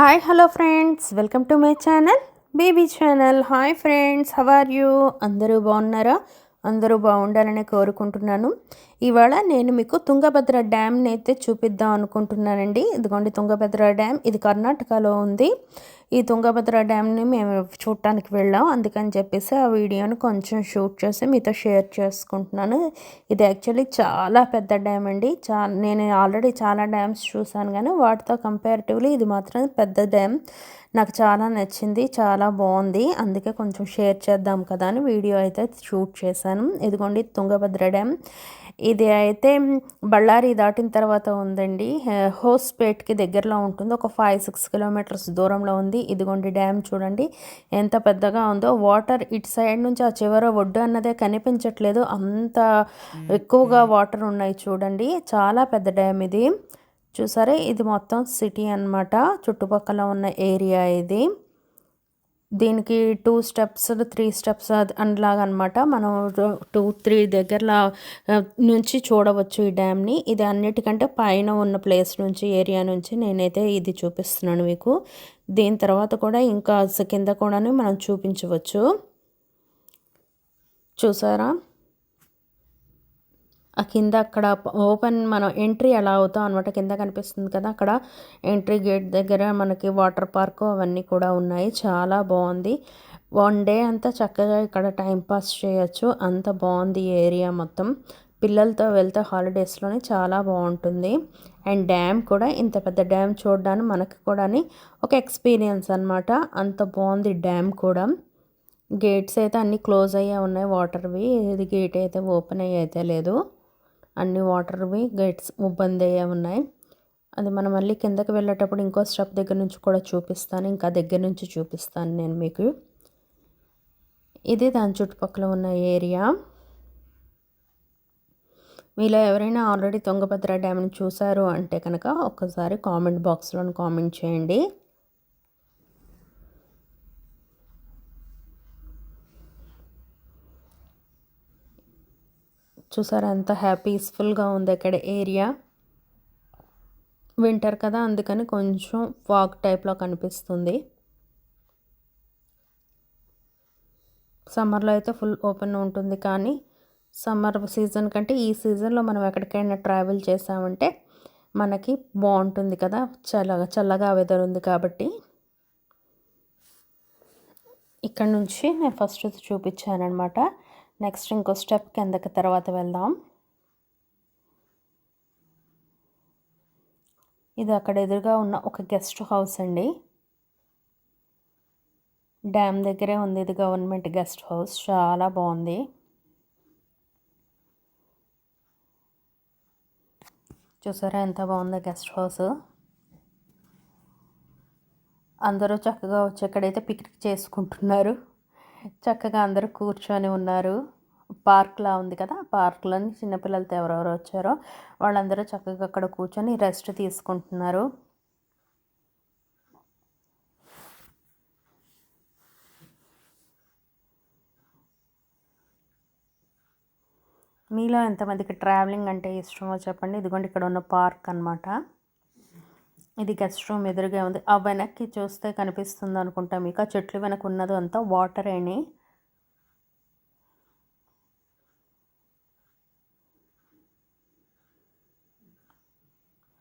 Hi hello friends welcome to my channel baby channel hi friends how are you అందరూ బాగున్నారా? అందరూ బాగుండాలని కోరుకుంటున్నాను. ఇవాళ నేను మీకు తుంగభద్ర డ్యామ్ని అయితే చూపిద్దాం అనుకుంటున్నానండి. ఇదిగోండి తుంగభద్ర డ్యామ్. ఇది కర్ణాటకలో ఉంది. ఈ తుంగభద్ర డ్యామ్ని మేము చూడటానికి వెళ్ళాం. అందుకని చెప్పేసి ఆ వీడియోని కొంచెం షూట్ చేసి మీతో షేర్ చేసుకుంటున్నాను. ఇది యాక్చువల్లీ చాలా పెద్ద డ్యామ్ అండి. చా నేను ఆల్రెడీ చాలా డ్యామ్స్ చూసాను కానీ వాటితో కంపారిటివ్లీ ఇది మాత్రం పెద్ద డ్యామ్. నాకు చాలా నచ్చింది చాలా బాగుంది. అందుకే కొంచెం షేర్ చేద్దాం కదా అని వీడియో అయితే షూట్ చేశాను. ఇదిగోండి తుంగభద్ర డ్యామ్. ఇది అయితే బళ్ళారి దాటిన తర్వాత ఉందండి. హోస్పేట్కి దగ్గరలో ఉంటుంది. ఒక ఫైవ్ సిక్స్ కిలోమీటర్స్ దూరంలో ఉంది. ఇదిగోండి డ్యామ్ చూడండి. ఎంత పెద్దగా ఉందో. వాటర్ ఇటు సైడ్ నుంచి ఆ చివర ఒడ్డు అన్నదే కనిపించట్లేదు. అంత ఎక్కువగా వాటర్ ఉన్నాయి చూడండి. చాలా పెద్ద డ్యామ్ ఇది. చూసారే ఇది మొత్తం సిటీ అనమాట చుట్టుపక్కల ఉన్న ఏరియా ఇది. దీనికి టూ స్టెప్స్ త్రీ స్టెప్స్ అట్లాగా అనమాట మనం టూ త్రీ దగ్గరలా నుంచి చూడవచ్చు ఈ డ్యామ్ని. ఇది అన్నిటికంటే పైన ఉన్న ప్లేస్ నుంచి ఏరియా నుంచి నేనైతే ఇది చూపిస్తున్నాను మీకు. దీని తర్వాత కూడా ఇంకా కింద కూడా మనం చూపించవచ్చు. చూసారా? కింద అక్కడ ఓపెన్ మనం ఎంట్రీ ఎలా అవుతాం అనమాట కింద కనిపిస్తుంది కదా అక్కడ ఎంట్రీ గేట్ దగ్గర మనకి వాటర్ పార్క్ అవన్నీ కూడా ఉన్నాయి. చాలా బాగుంది. వన్ డే అంతా చక్కగా ఇక్కడ టైంపాస్ చేయొచ్చు. అంత బాగుంది ఏరియా మొత్తం. పిల్లలతో వెళ్తే హాలిడేస్లోనే చాలా బాగుంటుంది. అండ్ డ్యామ్ కూడా ఇంత పెద్ద డ్యామ్ చూడడానికి మనకి కూడా ఒక ఎక్స్పీరియన్స్ అనమాట అంత బాగుంది డ్యామ్ కూడా. గేట్స్ అయితే అన్నీ క్లోజ్ అయ్యే ఉన్నాయి. వాటర్వి ఇది గేట్ అయితే ఓపెన్ అయ్యి అయితే లేదు. అన్ని వాటర్వి గేట్స్ ఇబ్బంది అయ్యే ఉన్నాయి. అది మనం మళ్ళీ కిందకి వెళ్ళేటప్పుడు ఇంకో స్టెప్ దగ్గర నుంచి కూడా చూపిస్తాను. ఇంకా దగ్గర నుంచి చూపిస్తాను నేను మీకు. ఇది దాని చుట్టుపక్కల ఉన్న ఏరియా. మీలో ఎవరైనా ఆల్రెడీ తుంగభద్ర డ్యామ్ని చూసారు అంటే కనుక ఒక్కసారి కామెంట్ బాక్స్లో కామెంట్ చేయండి. చూసారా ఎంత హ్యాపీస్ఫుల్గా ఉంది అక్కడ ఏరియా. వింటర్ కదా అందుకని కొంచెం ఫాగ్ టైప్లో కనిపిస్తుంది. సమ్మర్లో అయితే ఫుల్ ఓపెన్ ఉంటుంది కానీ సమ్మర్ సీజన్ కంటే ఈ సీజన్లో మనం ఎక్కడికైనా ట్రావెల్ చేసామంటే మనకి బాగుంటుంది కదా చల్లగా చల్లగా వెదర్ ఉంది కాబట్టి. ఇక్కడ నుంచి నేను ఫస్ట్ చూపించానమాట నెక్స్ట్ ఇంకో స్టెప్ కిందకి తర్వాత వెళ్దాం. ఇది అక్కడ ఎదురుగా ఉన్న ఒక గెస్ట్ హౌస్ అండి. డ్యామ్ దగ్గరే ఉంది ఇది గవర్నమెంట్ గెస్ట్ హౌస్ చాలా బాగుంది. చూసారా ఎంత బాగుందో గెస్ట్ హౌస్ అందరూ చక్కగా వచ్చి ఎక్కడైతే పిక్నిక్ చేసుకుంటున్నారు. చక్కగా అందరూ కూర్చొని ఉన్నారు. పార్క్లా ఉంది కదా పార్క్లోని చిన్నపిల్లలతో ఎవరెవరు వచ్చారో వాళ్ళందరూ చక్కగా అక్కడ కూర్చొని రెస్ట్ తీసుకుంటున్నారు. మీలో ఎంతమందికి ట్రావెలింగ్ అంటే ఇష్టమో చెప్పండి. ఇదిగోండి ఇక్కడ ఉన్న పార్క్ అనమాట ఇది గెస్ట్ రూమ్ ఎదురుగా ఉంది. ఆ వెనక్కి చూస్తే కనిపిస్తుంది అనుకుంటా మీకు. ఆ చెట్లు వెనక ఉన్నది అంతా వాటర్ అని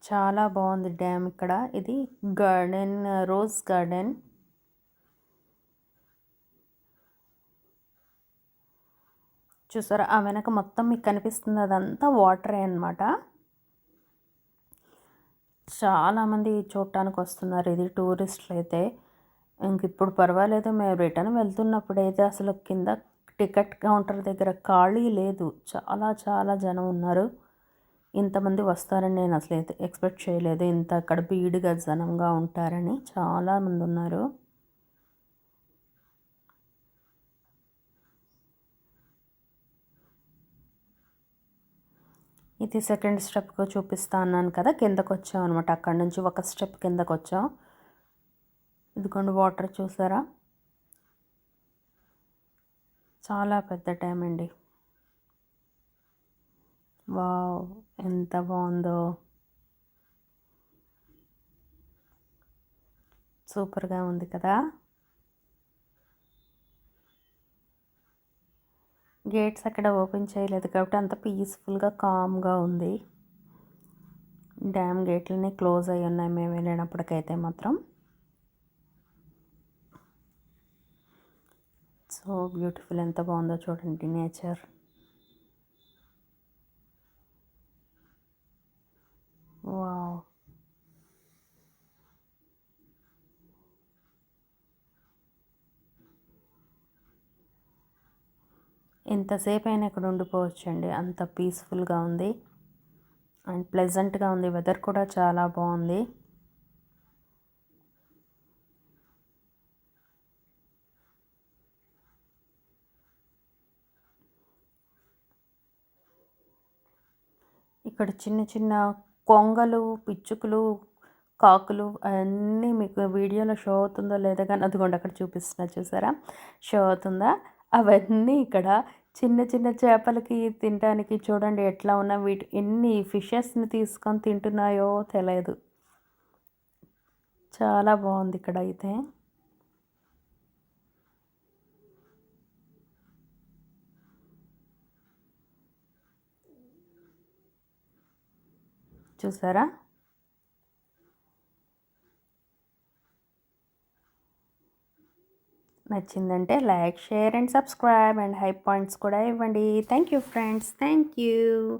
చాలా బాగుంది డ్యామ్ ఇక్కడ. ఇది గార్డెన్ రోజ్ గార్డెన్. చూసారా? ఆ వెనక మొత్తం మీకు కనిపిస్తుంది అదంతా వాటరే అనమాట చాలామంది చూడటానికి వస్తున్నారు ఇది టూరిస్టులు అయితే ఇంక ఇప్పుడు పర్వాలేదు మేము రిటర్న్ వెళ్తున్నప్పుడు అయితే అసలు కింద టికెట్ కౌంటర్ దగ్గర ఖాళీ లేదు. చాలా చాలా జనం ఉన్నారు. ఇంతమంది వస్తారని నేను అసలు అయితే ఎక్స్పెక్ట్ చేయలేదు. ఇంత అక్కడ బీడుగా జనంగా ఉంటారని చాలామంది ఉన్నారు. ఇది సెకండ్ స్టెప్కి చూపిస్తా అన్నాను కదా కిందకు వచ్చాం అనమాట అక్కడ నుంచి ఒక స్టెప్ కిందకు వచ్చాం ఇదిగోండి వాటర్ చూసారా? చాలా పెద్ద టైం అండి. వావ్ ఎంత బాగుందో. సూపర్గా ఉంది కదా? గేట్స్ అక్కడ ఓపెన్ చేయలేదు కాబట్టి అంత పీస్ఫుల్గా కామ్గా ఉంది. డ్యామ్ గేట్లన్నీ క్లోజ్ అయి ఉన్నాయి. మేము వెళ్ళినప్పటికైతే మాత్రం. So beautiful. ఎంత బాగుందో చూడండి నేచర్ వావ్ ఎంతసేపు అయినా ఇక్కడ ఉండిపోవచ్చండి. అంత పీస్ఫుల్గా ఉంది. అండ్ ప్లెజెంట్గా ఉంది. వెదర్ కూడా చాలా బాగుంది. ఇక్కడ చిన్న చిన్న కొంగలు పిచ్చుకలు కాకులు అవన్నీ మీకు వీడియోలో షో అవుతుందో లేదో కానీ అదిగోండి అక్కడ చూపిస్తున్నా చూసారా? షో అవుతుందా? అవన్నీ ఇక్కడ చిన్న చిన్న చేపలకి తినడానికి చూడండి ఎట్లా ఉన్నా వీటి ఎన్ని ఫిషెస్ని తీసుకొని తింటున్నాయో తెలియదు. చాలా బాగుంది ఇక్కడ అయితే. చూసారా? నచ్చిందంటే like share and subscribe and high points కూడా ఇవ్వండి. Thank you friends. Thank you.